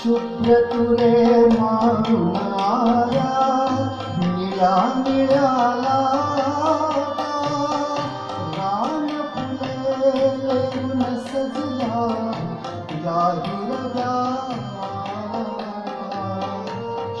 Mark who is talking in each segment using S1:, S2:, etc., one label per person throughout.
S1: Shubhra tu ne maa naaya, nila nila la.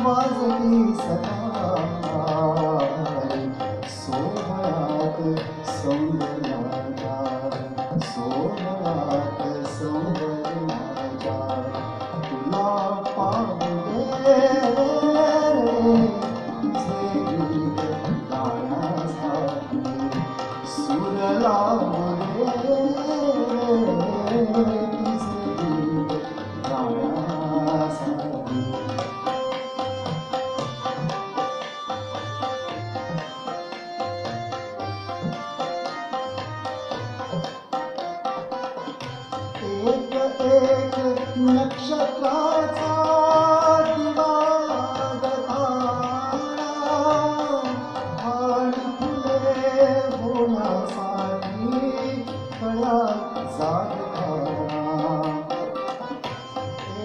S1: Sohanat, Sohanat, Sohanat, Sohanat, Sohanat, Sohanat, Sohanat, Sohanat, Sohanat, Sohanat, Sohanat, नक्षत्राचा दिवा फुले बोलासानी कळा साधना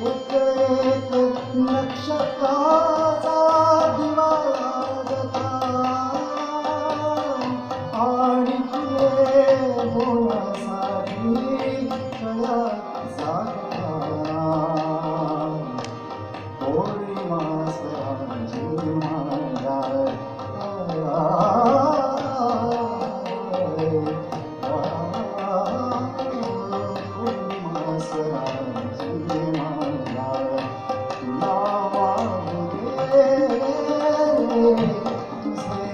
S1: एक एक नक्षत्रा Deus.